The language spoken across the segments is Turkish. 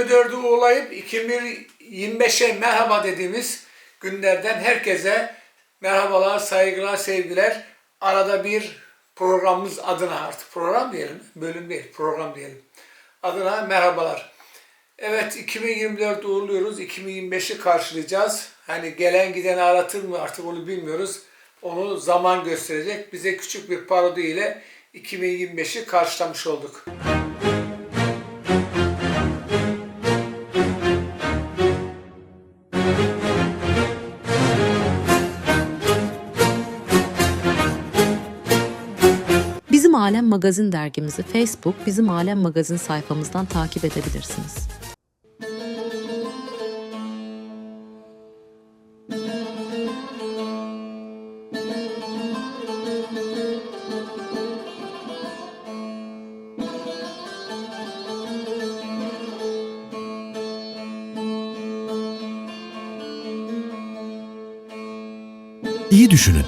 2024'ü uğurlayıp 2025'e merhaba dediğimiz günlerden herkese merhabalar, saygılar, sevgiler. Arada bir programımız adına artık program diyelim, bölüm değil, program diyelim. Adına merhabalar. Evet 2024 uğurluyoruz. 2025'i karşılayacağız. Hani gelen gideni aratır mı artık onu bilmiyoruz. Onu zaman gösterecek. Bize küçük bir parodi ile 2025'i karşılamış olduk. Bizim Alem Magazin dergimizi Facebook, Bizim Alem Magazin sayfamızdan takip edebilirsiniz. İyi düşünün.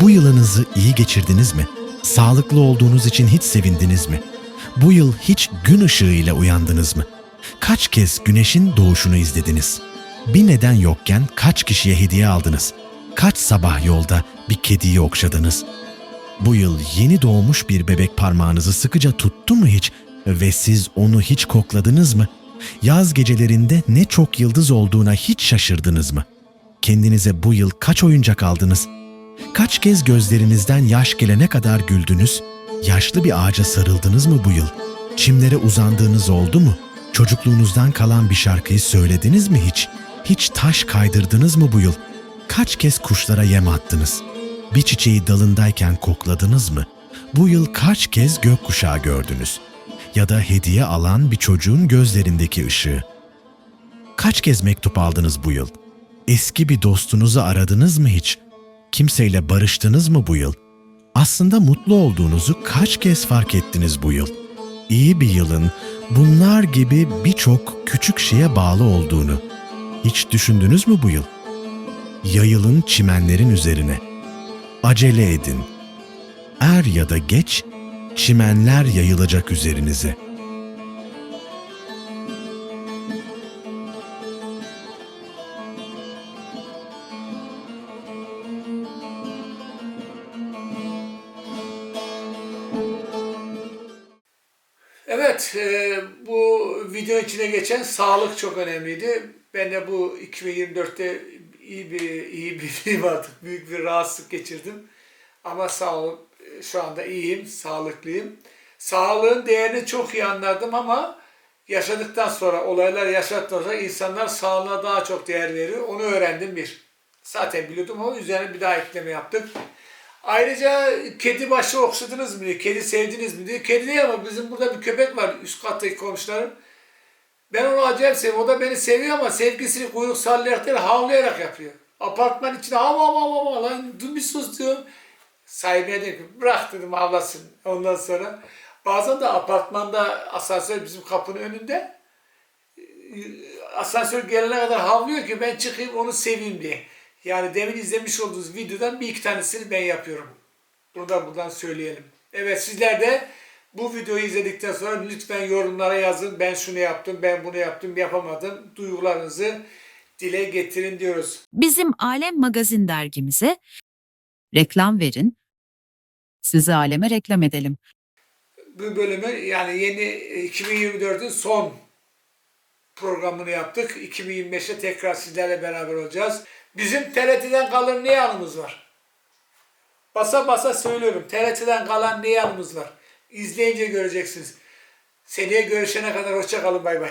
Bu yılınızı iyi geçirdiniz mi? Sağlıklı olduğunuz için hiç sevindiniz mi? Bu yıl hiç gün ışığıyla uyandınız mı? Kaç kez güneşin doğuşunu izlediniz? Bir neden yokken kaç kişiye hediye aldınız? Kaç sabah yolda bir kediyi okşadınız? Bu yıl yeni doğmuş bir bebek parmağınızı sıkıca tuttu mu hiç ve siz onu hiç kokladınız mı? Yaz gecelerinde ne çok yıldız olduğuna hiç şaşırdınız mı? Kendinize bu yıl kaç oyuncak aldınız? Kaç kez gözlerinizden yaş gelene kadar güldünüz? Yaşlı bir ağaca sarıldınız mı bu yıl? Çimlere uzandığınız oldu mu? Çocukluğunuzdan kalan bir şarkıyı söylediniz mi hiç? Hiç taş kaydırdınız mı bu yıl? Kaç kez kuşlara yem attınız? Bir çiçeği dalındayken kokladınız mı? Bu yıl kaç kez gökkuşağı gördünüz? Ya da hediye alan bir çocuğun gözlerindeki ışığı? Kaç kez mektup aldınız bu yıl? Eski bir dostunuzu aradınız mı hiç? Kimseyle barıştınız mı bu yıl? Aslında mutlu olduğunuzu kaç kez fark ettiniz bu yıl? İyi bir yılın bunlar gibi birçok küçük şeye bağlı olduğunu hiç düşündünüz mü bu yıl? Yayılın çimenlerin üzerine. Acele edin. Er ya da geç çimenler yayılacak üzerinize.'' Evet, e, bu video içine geçen sağlık çok önemliydi. Ben de bu 2024'te iyi bir iyi bir artık büyük bir rahatsızlık geçirdim. Ama sağ ol, e, şu anda iyiyim, sağlıklıyım. Sağlığın değerini çok iyi anladım ama yaşadıktan sonra, olaylar yaşadıktan sonra insanlar sağlığına daha çok değer veriyor. Onu öğrendim bir. Zaten biliyordum ama üzerine bir daha ekleme yaptık. Ayrıca kedi başı okşadınız mı diyor, kedi sevdiniz mi diyor. Kedi değil ama bizim burada bir köpek var üst kattaki komşularım. Ben onu acayip seviyorum. O da beni seviyor ama sevgisini kuyruk sallayarak değil, havlayarak yapıyor. Apartman içinde hav hav hav lan dur bir sus diyorum. Sahibine dedim ki bırak dedim havlasın. Ondan sonra bazen de apartmanda asansör bizim kapının önünde asansör gelene kadar havlıyor ki ben çıkayım onu seveyim diye. Yani demin izlemiş olduğunuz videodan bir iki tanesini ben yapıyorum. Bunu da buradan söyleyelim. Evet sizler de bu videoyu izledikten sonra lütfen yorumlara yazın. Ben şunu yaptım, ben bunu yaptım, yapamadım. Duygularınızı dile getirin diyoruz. Bizim Alem Magazin dergimize reklam verin. Sizi aleme reklam edelim. Bu bölümü yani yeni 2024'ün son programını yaptık. 2025'te tekrar sizlerle beraber olacağız. Bizim TRT'den kalan ne yanımız var? Basa basa söylüyorum. TRT'den kalan ne yanımız var? İzleyince göreceksiniz. Seneye görüşene kadar hoşça kalın. Bay bay.